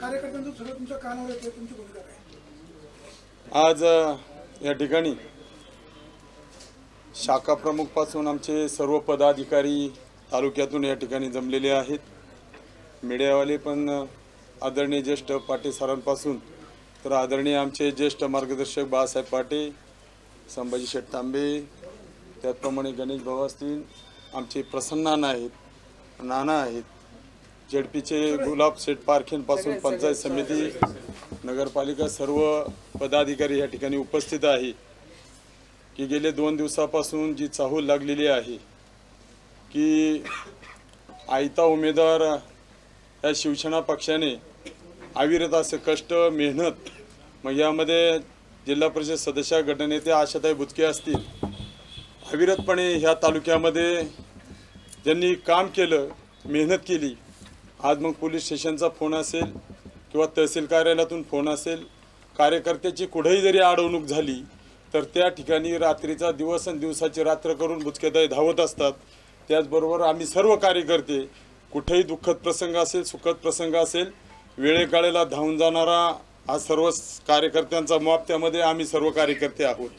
कार्यकर्त्यांचं सगळं तुमच्या कानावर येते तुमची भूमिका काय? आज या ठिकाणी शाखा प्रमुखपासून आमचे सर्व पदाधिकारी तालुक्यातून या ठिकाणी जमलेले आहेत. मीडियावाले पण आदरणीय ज्येष्ठ पाटे सरांपासून तर आदरणीय आमचे ज्येष्ठ मार्गदर्शक बाळासाहेब पाटे संभाजी शेठ तांबे त्याचप्रमाणे गणेश भाऊ असतील आमचे प्रसन्नाना आहेत नाना आहेत जेडपीचे गुलाब शेठ पारखेंपासून पंचायत समिती नगरपालिका सर्व पदाधिकारी या ठिकाणी उपस्थित आहे की गेले दोन दिवसापासून जी चाहूल लागलेली आहे की आयता उमेदवार या शिवसेना पक्षाने अविरत असे कष्ट मेहनत मग यामध्ये जिल्हा परिषद सदस्य गटनेते आशाताई बुचके असतील. अविरतपणे ह्या तालुक्यामध्ये ज्यांनी काम केलं मेहनत केली आज मग पोलीस स्टेशनचा फोन असेल किंवा तहसील कार्यालयातून फोन असेल कार्यकर्त्याची कुठेही जरी अडवणूक झाली तर त्या ठिकाणी रात्रीचा दिवस आणि दिवसाची रात्र करून बुचकेताई धावत असतात. त्याचबरोबर आम्ही सर्व कार्यकर्ते कुठेही दुःखद प्रसंग असेल सुखद प्रसंग असेल वेळेकाळेला धावून जाणारा हा सर्व कार्यकर्त्यांचा मॉप त्यामध्ये आम्ही सर्व कार्यकर्ते आहोत.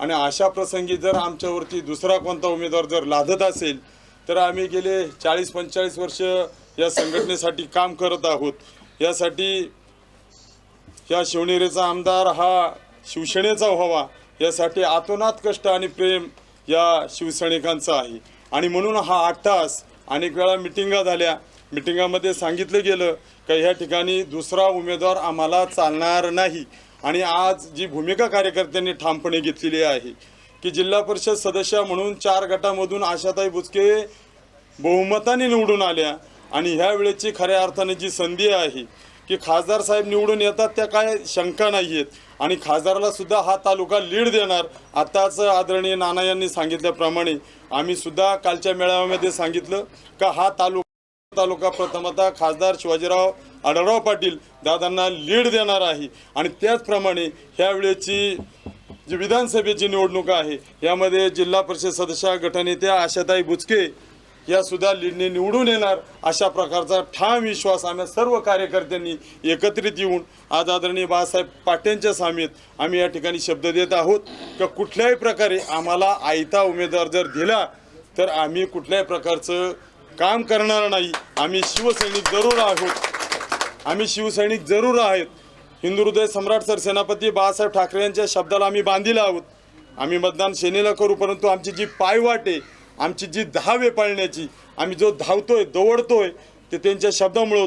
आणि अशा प्रसंगी जर आमच्यावरती दुसरा कोणता उमेदवार जर लादत असेल तर आम्ही गेले चाळीस पंचेचाळीस वर्ष या संघटनेसाठी काम करत आहोत. यासाठी या शिवनेरीचा आमदार हा शिवसेनेचा व्हावा यासाठी आतोनात कष्ट आणि प्रेम या शिवसैनिकांचं आहे. आणि म्हणून हा आठ तास अनेक वेळा मिटिंगा झाल्या. मिटिंगामध्ये सांगितलं गेलं का ह्या ठिकाणी दुसरा उमेदवार आम्हाला चालणार नाही. आणि आज जी भूमिका कार्यकर्त्यांनी ठामपणे घेतलेली आहे की जिल्हा परिषद सदस्य म्हणून चार गटामधून आशाताई बुचके बहुमताने निवडून आल्या. आणि ह्या वेळेची खऱ्या अर्थाने जी संधी आहे की खासदार साहेब निवडून येतात त्या काय शंका नाही आहेत आणि खासदाराला सुद्धा हा तालुका लीड देणार आताच आदरणीय नाना यांनी सांगितल्याप्रमाणे आम्ही सुद्धा कालच्या मेळाव्यामध्ये सांगितलं का हा तालुका तालुका प्रथमतः खासदार शिवाजीराव आढळराव पाटील दादांना लीड देणार आहे. आणि त्याचप्रमाणे ह्या वेळेची जी विधानसभेची निवडणूक आहे यामध्ये जिल्हा परिषद सदस्य गटनेत्या आशाताई बुचके या सुद्धा लीडने निवडून येणार अशा प्रकारचा ठाम विश्वास आम्ही सर्व कार्यकर्त्यांनी एकत्रित येऊन आज आदरणीय बाळासाहेब पाटेंच्या सामीत आम्ही या ठिकाणी शब्द देत आहोत. की कुठल्याही प्रकारे आम्हाला आयता उमेदवार जर दिला तर आम्ही कुठल्याही प्रकारचं काम करणार नाही. आम्ही शिवसैनिक जरूर आहोत. आम्ही शिवसैनिक जरूर आहेत. हिंदू हृदय सम्राट सरसेनापती बाळासाहेब ठाकरे यांच्या शब्दाला आम्ही बांधील आहोत. आम्ही मतदान सेनेला करू परंतु आमची जी पायवाट आहे आमची जी धाव आहे आम्ही जो धावतोय दौडतोय ते त्यांच्या शब्दामुळं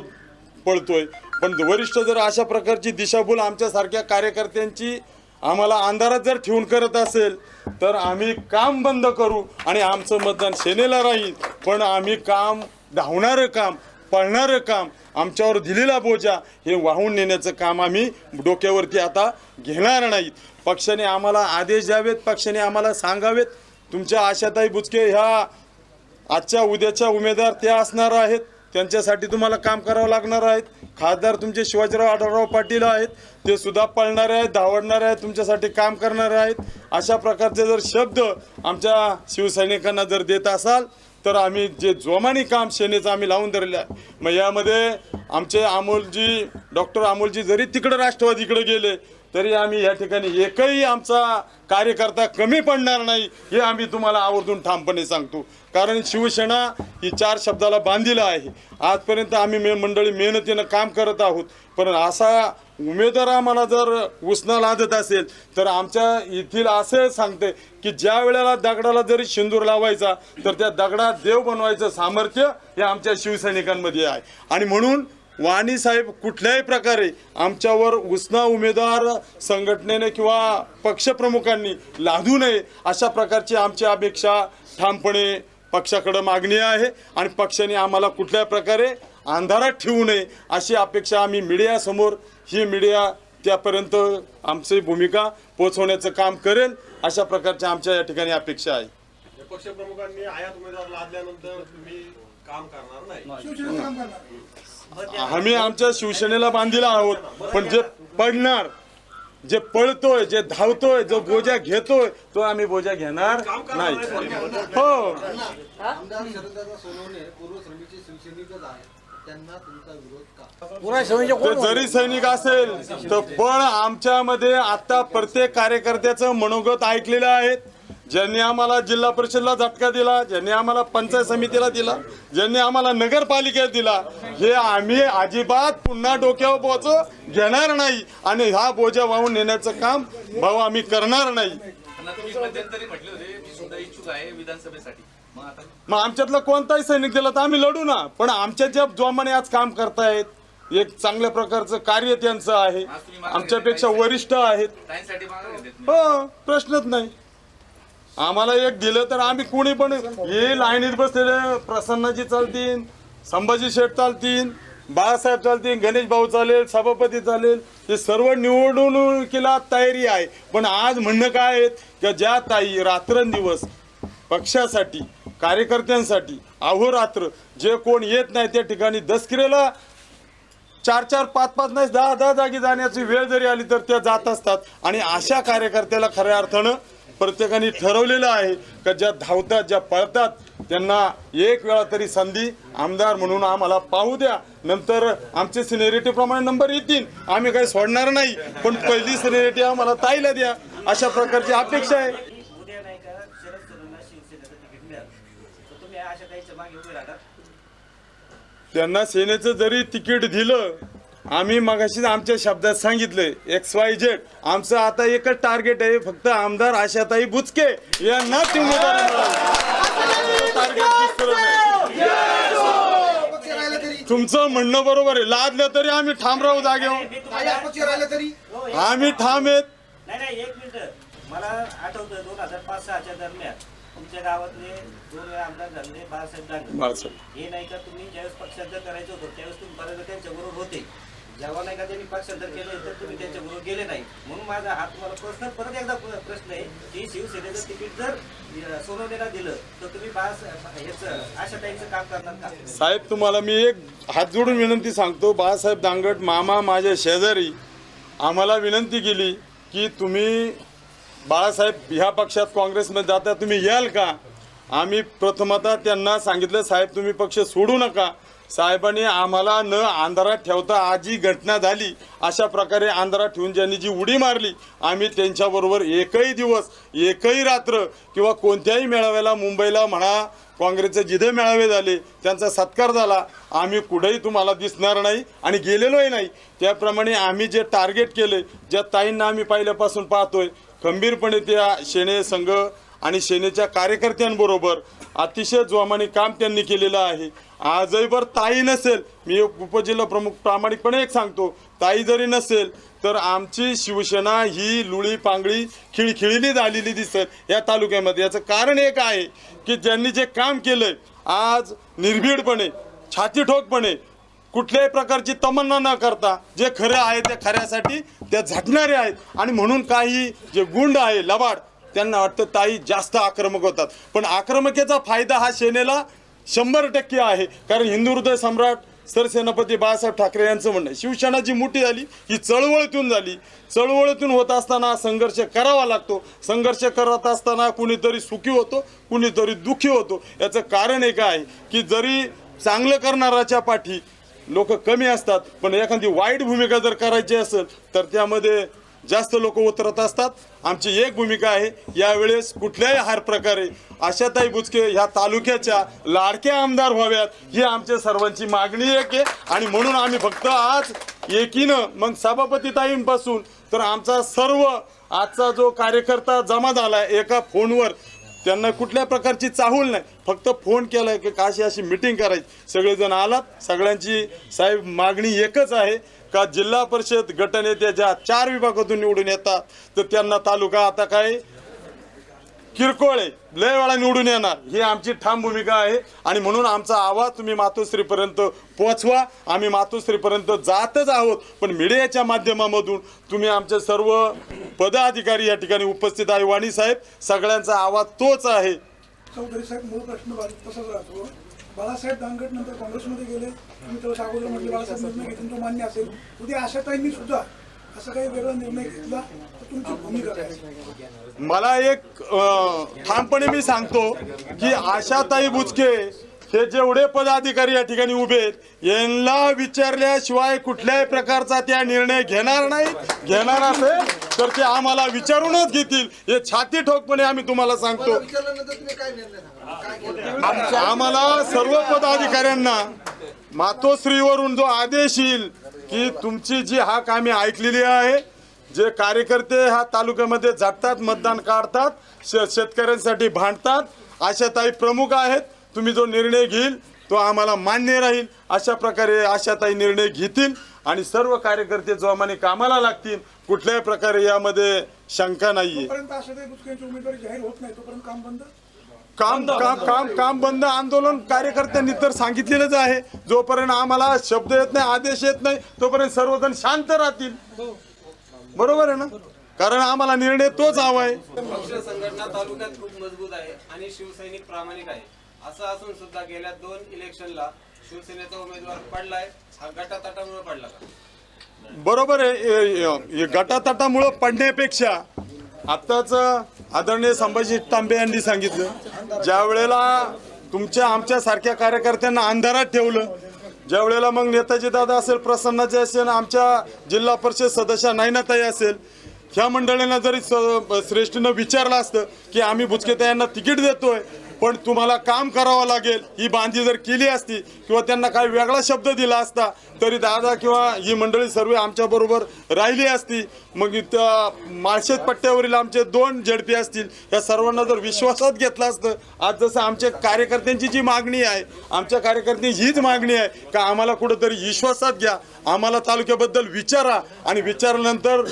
पळतोय. पण वरिष्ठ जर अशा प्रकारची दिशाभूल आमच्यासारख्या कार्यकर्त्यांची आम्हाला अंधारात जर ठेवून करत असेल तर आम्ही काम बंद करू आणि आमचं मतदान सेनेला राहील. पण आम्ही काम धावणारं काम पळणारं काम आमच्यावर दिलेला बोजा हे वाहून नेण्याचं काम आम्ही डोक्यावरती आता घेणार नाहीत. पक्षाने आम्हाला आदेश द्यावेत पक्षाने आम्हाला सांगावेत. तुमच्या आशाताई बुचके ह्या आजच्या उद्याच्या उमेदवार त्या असणार आहेत. त्यांच्यासाठी तुम्हाला काम करावं लागणार आहेत. खासदार तुमचे शिवाजीराव आढळराव पाटील आहेत. ते सुद्धा पळणारे आहेत धावडणारे आहेत तुमच्यासाठी काम करणारे आहेत. अशा प्रकारचे जर शब्द आमच्या शिवसैनिकांना जर देत असाल तर आम्ही जे जोमानी काम सेनेचं आम्ही लावून धरलं आहे. मग यामध्ये आमचे अमोलजी डॉक्टर अमोलजी जरी तिकडं राष्ट्रवादीकडे गेले तरी आम्ही या ठिकाणी एकही आमचा कार्यकर्ता कमी पडणार नाही हे आम्ही तुम्हाला आवर्जून ठामपणे सांगतो. कारण शिवसेना ही चार शब्दाला बांधीला आहे. आजपर्यंत आम्ही मे मंडळी मेहनतीनं काम करत आहोत. पण असा उमेदवार आम्हाला जर उसना लादत असेल तर आमच्या येथील असं सांगते की ज्या वेळेला दगडाला जरी शिंदूर लावायचा तर त्या दगडात देव बनवायचं सामर्थ्य हे आमच्या शिवसैनिकांमध्ये आहे. आणि म्हणून वाणी साहेब कुठल्याही प्रकारे आमच्यावर उसना उमेदवार संघटनेने किंवा पक्षप्रमुखांनी लादू नये अशा प्रकारची आमची अपेक्षा ठामपणे पक्षाकडं मागणी आहे. आणि पक्षाने आम्हाला कुठल्या प्रकारे अंधारात ठेवू नये अशी अपेक्षा आम्ही मीडियासमोर ही मीडिया त्यापर्यंत आमची भूमिका पोचवण्याचं काम करेल अशा प्रकारच्या आमच्या या ठिकाणी अपेक्षा आहे. पक्षप्रमुखांनी आयात उमेदवार लादल्यानंतर तुम्ही काम करणार नाही. शिवसेनेचं काम करणार आम्ही आमच्या शिवसेनेला बांधीला आहोत पण जे पडणार जे पळतोय जे धावतोय जो बोजा घेतोय तो आम्ही बोजा घेणार नाही. हो. त्यांना तुमचा विरोध का? ते जरी सैनिक असेल तर पण आमच्यामध्ये आता प्रत्येक कार्यकर्त्याचं मनोगत ऐकलेलं आहे. ज्यांनी आम्हाला जिल्हा परिषदला झटका दिला ज्यांनी आम्हाला पंचायत समितीला दिला ज्यांनी आम्हाला नगरपालिकेत दिला हे आम्ही अजिबात पुन्हा डोक्यावर पोहोचो घेणार नाही आणि हा बोजा वाहून नेण्याचं काम भाऊ आम्ही करणार नाही. त्यांना तुम्ही मध्यंतरी म्हटले होते मी सुद्धा इच्छुक आहे विधानसभेसाठी. मग आमच्यातला कोणताही सैनिक दिला तर आम्ही लढू ना. पण आमच्या ज्या जोमाने आज काम करतायत एक चांगल्या प्रकारचं कार्य त्यांचं आहे. आमच्यापेक्षा वरिष्ठ आहेत. हो प्रश्नच नाही. आम्हाला एक दिलं तर आम्ही कुणी पण हे लाईनीत बसलेले प्रसन्नाजी चालतील संभाजी शेठ चालतील बाळासाहेब चालतील गणेश भाऊ चालेल सभापती चालेल हे सर्व निवडणुकीला तयारी आहे. पण आज म्हणणं काय आहे की ज्या ताई रात्रंदिवस पक्षासाठी कार्यकर्त्यांसाठी अहोरात्र जे कोण येत नाही त्या ठिकाणी दसकिरेला चार चार पाच पाच नाही दहा दहा जागी जाण्याची वेळ जरी आली तर त्या जात असतात. आणि अशा कार्यकर्त्याला खऱ्या अर्थानं प्रत्येकाने ठरवलेलं आहे का ज्या धावतात ज्या पळतात त्यांना एक वेळा तरी संधी आमदार म्हणून आम्हाला पाहू द्या. नंतर आमचे सिनेरिटीप्रमाणे नंबर येतील. आम्ही काही सोडणार नाही पण पहिली सिनेरिटी आम्हाला ताईला द्या. अशा प्रकारची अपेक्षा आहे उद्या नाही का शरद सोरेंना शिवसेनेचं तिकीट मिळालं तर तुम्ही अशा काहीच्या मागे उभे राहणार त्यांना सेनेचं जरी तिकीट दिलं आम्ही मगाशी आमच्या शब्दात सांगितलंय एक्स वाय झेड आमचं आता एकच टार्गेट आहे फक्त आमदार आशाताई बुचके यांना उमेदवारी मिळावी. टार्गेट दुसरं नाही. अपक्ष राहिलं. तरी. तुमचं म्हणणं बरोबर आहे. लादलं तरी आम्ही ठाम राहू जागेवर मी तुम्हाला तरी. हो, एक- आम्ही ठाम आहेत. नाही नाही एक मिनिट. मला आठवतं दोन हजार पाच सहाच्या दरम्यान तुमच्या गावातले दोन वेळा आमदार झाले बाळासाहेब डांगे. हे नाही का तुम्ही ज्यावेळेस पक्षांतर करायचं होतं त्यावेळेस तुम्ही होते. जेव्हा नाही का त्यांनी पक्षांतर केले तर तुम्ही गेले नाही. म्हणून माझा हा तुम्हाला पर्सनल परत एकदा प्रश्न आहे की शिवसेनेचं तिकीट जर दिलं तर तुम्ही ह्याचं आशा ताईंचं काम करणार का? साहेब तुम्हाला मी एक हात जोडून विनंती सांगतो. बाळासाहेब दांगट मामा माझ्या शेजारी आम्हाला विनंती केली की तुम्ही बाळासाहेब ह्या पक्षात काँग्रेसमध्ये जाता तुम्ही याल का? आम्ही प्रथमतः त्यांना सांगितलं साहेब तुम्ही पक्ष सोडू नका. साहेबांनी आम्हाला न अंधारात ठेवता आज जी घटना झाली. अशा प्रकारे अंधारात ठेवून ज्यांनी जी उडी मारली आम्ही त्यांच्याबरोबर एकही दिवस एकही रात्र किंवा कोणत्याही मेळाव्याला मुंबईला म्हणा काँग्रेसचे जिथे मेळावे झाले त्यांचा सत्कार झाला. आम्ही कुठेही तुम्हाला दिसणार नाही आणि गेलेलोही नाही. त्याप्रमाणे आम्ही जे टार्गेट केले ज्या ताईंना आम्ही पहिल्यापासून पाहतोय खंबीरपणे त्या सेने संघ आणि सेनेच्या कार्यकर्त्यांबरोबर अतिशय जोमाने काम त्यांनी केलेलं आहे. आजही भर ताई नसेल मी एक उपजिल्हा प्रमुख प्रामाणिकपणे एक सांगतो ताई जरी नसेल तर आमची शिवसेना ही लुळी पांगळी खिळखिळीली झालेली दिसत या तालुक्यामध्ये. याचं कारण एक आहे की ज्यांनी जे काम केलंय आज निर्भीडपणे छाती ठोकपणे कुठल्याही प्रकारची तमन्ना न करता जे खरं आहे ते खऱ्यासाठी त्या झटणारे आहेत. आणि म्हणून काही जे गुंड आहे लबाड त्यांना वाटतं ताई जास्त आक्रमक होतात. पण आक्रमकेचा फायदा हा सेनेला शंभर टक्के आहे. कारण हिंदू हृदय सम्राट सरसेनापती बाळासाहेब ठाकरे यांचं म्हणणं आहे. शिवसेना जी मोठी झाली ही चळवळीतून झाली. चळवळीतून होत असताना संघर्ष करावा लागतो. संघर्ष करत असताना कुणीतरी सुखी होतो कुणीतरी दुःखी होतो. याचं कारण एक आहे की जरी चांगलं करणाऱ्याच्या पाठी लोक कमी असतात. पण एखादी वाईट भूमिका जर करायची असेल तर त्यामध्ये जास्त लोक उतरत असतात. आमची एक भूमिका आहे यावेळेस कुठल्याही हार प्रकारे आशाताई बुचके ह्या तालुक्याच्या लाडक्या आमदार व्हाव्यात ही आमच्या सर्वांची मागणी एक आहे. आणि म्हणून आम्ही फक्त आज एकीनं मग सभापतीताईंपासून तर आमचा सर्व आजचा जो कार्यकर्ता जमा झाला एका फोनवर त्यांना कुठल्या प्रकारची चाहूल नाही. फक्त फोन केलाय की काशी अशी मिटिंग करायची. सगळेजण आलात. सगळ्यांची साहेब मागणी एकच आहे का जिल्हा परिषद गटनेत्या ज्या चार विभागातून निवडून येतात. तर त्यांना तालुका आता काय? किरकोळ आहे. लय वेळा निवडून येणार. ही आमची ठाम भूमिका आहे. आणि म्हणून आमचा आवाज तुम्ही मातोश्रीपर्यंत पोचवा आम्ही मातोश्रीपर्यंत जातच आहोत. पण मीडियाच्या माध्यमामधून तुम्ही आमचे सर्व पदाधिकारी या ठिकाणी उपस्थित आहे. वाणी साहेब सगळ्यांचा आवाज तोच आहे. चौधरी साहेब मूळ प्रश्न तसाच राहतो. बाळासाहेब दांगट नंतर काँग्रेसमध्ये गेले. तुम्ही तेव्हा अगोदर म्हटले बाळासाहेब निर्णय घेतून तो मान्य असेल. उद्या आशाताईंनी सुद्धा असा काही वेगळा निर्णय घेतला तर तुमची भूमिका काय असेल? मला एक अं, ठामपणे मी सांगतो की आशाताई बुचके हे जेवढे पदाधिकारी या ठिकाणी उभे आहेत यांना विचारल्याशिवाय कुठल्याही प्रकारचा त्या निर्णय घेणार नाही. घेणार असेल तर ते आम्हाला विचारूनच घेतील. हे छाती ठोकपणे आम्ही तुम्हाला सांगतो. विचारल्यानंतर तुम्ही काय निर्णय सांगा काय घेतलं आम्हाला सर्व पदाधिकाऱ्यांना मातोश्रीवरून जो आदेश येईल की तुमची जी हाक आम्ही ऐकलेली आहे जे कार्यकर्ते हा तालुक्यामध्ये जातात मतदान काढतात श- शेतकऱ्यांसाठी भांडतात आशाताई प्रमुख आहेत. तुम्ही जो निर्णय घेईल तो आम्हाला मान्य राहील. अशा प्रकारे आशाताई निर्णय घेतील आणि सर्व कार्यकर्ते जोमाने कामाला लागतील. कुठल्याही प्रकारे यामध्ये शंका नाहीये. काम काम काम काम बंद आंदोलन कार्यकर्त्यांनी तर सांगितलेलंच आहे. जोपर्यंत आम्हाला शब्द येत नाही आदेश येत नाही तोपर्यंत सर्वजण शांत राहतील. बरोबर आहे ना? कारण आम्हाला निर्णय तोच हवा आहे. पक्ष संघटना तालुक्यात खूप मजबूत आहे आणि शिवसैनिक प्रामाणिक आहे. असं असून सुद्धा गेल्या दोन इलेक्शनला शिवसेनेचा उमेदवार पडलाय. हा गटातटामुळे पडला का? बरोबर आहे. गटातटामुळं पडण्यापेक्षा आत्ताच आदरणीय संभाजी तांबे यांनी सांगितलं ज्या वेळेला तुमच्या आमच्या सारख्या कार्यकर्त्यांना अंधारात ठेवलं ज्या वेळेला मग नेताजी दादा असेल प्रसन्नाचे असेल आमच्या जिल्हा परिषद सदस्य नायनाताई असेल ह्या मंडळींना जरी स- श्रेष्ठीनं विचारलं असतं की आम्ही बुचकेता यांना तिकीट देतोय पण तुम्हाला काम करावं लागेल. ही बांधी जर केली असती किंवा त्यांना काही वेगळा शब्द दिला असता तरी दादा किंवा ही मंडळी सर्व आमच्याबरोबर राहिली असती. मग माळशेत पट्ट्यावरील आमचे दोन झडपी असतील या सर्वांना जर विश्वासात घेतलं असतं आज जसं आमच्या कार्यकर्त्यांची जी मागणी आहे आमच्या कार्यकर्त्यांची हीच मागणी आहे का आम्हाला कुठंतरी विश्वासात घ्या आम्हाला तालुक्याबद्दल विचारा आणि विचारल्यानंतर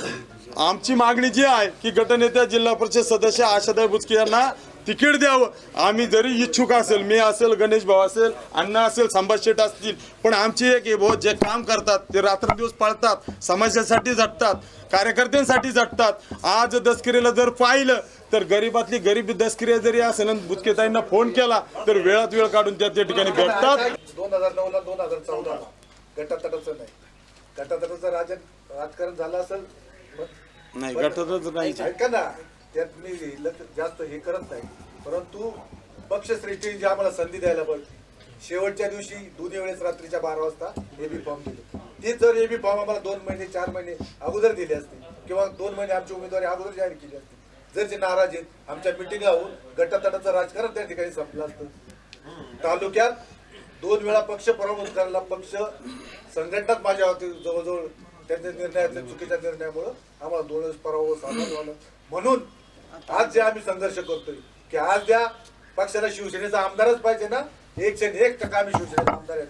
आमची मागणी जी आहे की गटनेत्या जिल्हा परिषद सदस्य आशादाय बुचके यांना तिकीट द्यावं. आम्ही जरी इच्छुक असेल मी असेल गणेश भाऊ असेल अण्णा असेल संभाष शेठ असतील पण आमची एक भाऊ जे काम करतात ते रात्रदिवस पाळतात समाजासाठी झटतात कार्यकर्त्यांसाठी झटतात. आज दसकिरीला जर पाहिलं तर गरीबातली गरीब दसकिरी जरी असेल आणि बुचकेताईंना फोन केला तर वेळात वेळ काढून त्या त्या ठिकाणी भेटतात. दोन हजार नऊ ला दोन हजार चौदा ला. गटातटाचं नाही. गटातटाचं राज राजकारण झालं असेल नाही गटातच नाही. ऐका ना. त्यात मी जास्त हे करत नाही. परंतु पक्षश्रेष्ठीने जी आम्हाला संधी द्यायला पाहिजे शेवटच्या दिवशी दोन्ही वेळेस रात्रीच्या बारा वाजता एबी फॉर्म दिले. ते जर एबी फॉर्म आम्हाला दोन महिने चार महिने अगोदर दिले असते किंवा दोन महिने आमची उमेदवारी अगोदर जाहीर केली असते जर ते नाराज आहेत आमच्या मिटिंगा होऊन गटातटाचं राजकारण त्या ठिकाणी संपलं असतं. तालुक्यात दोन वेळा पक्ष पराभूत करायला पक्ष संघटनाच माझ्या होती जवळजवळ त्यांच्या निर्णयातल्या चुकीच्या निर्णयामुळं आम्हाला दोन वेळेस पराभव सामोरं झालं. म्हणून आज जे आम्ही संघर्ष करतोय की आज द्या पक्षाला शिवसेनेचा आमदारच पाहिजे ना एकशे एक टक्का आम्ही शिवसेनेचा आमदार आहे.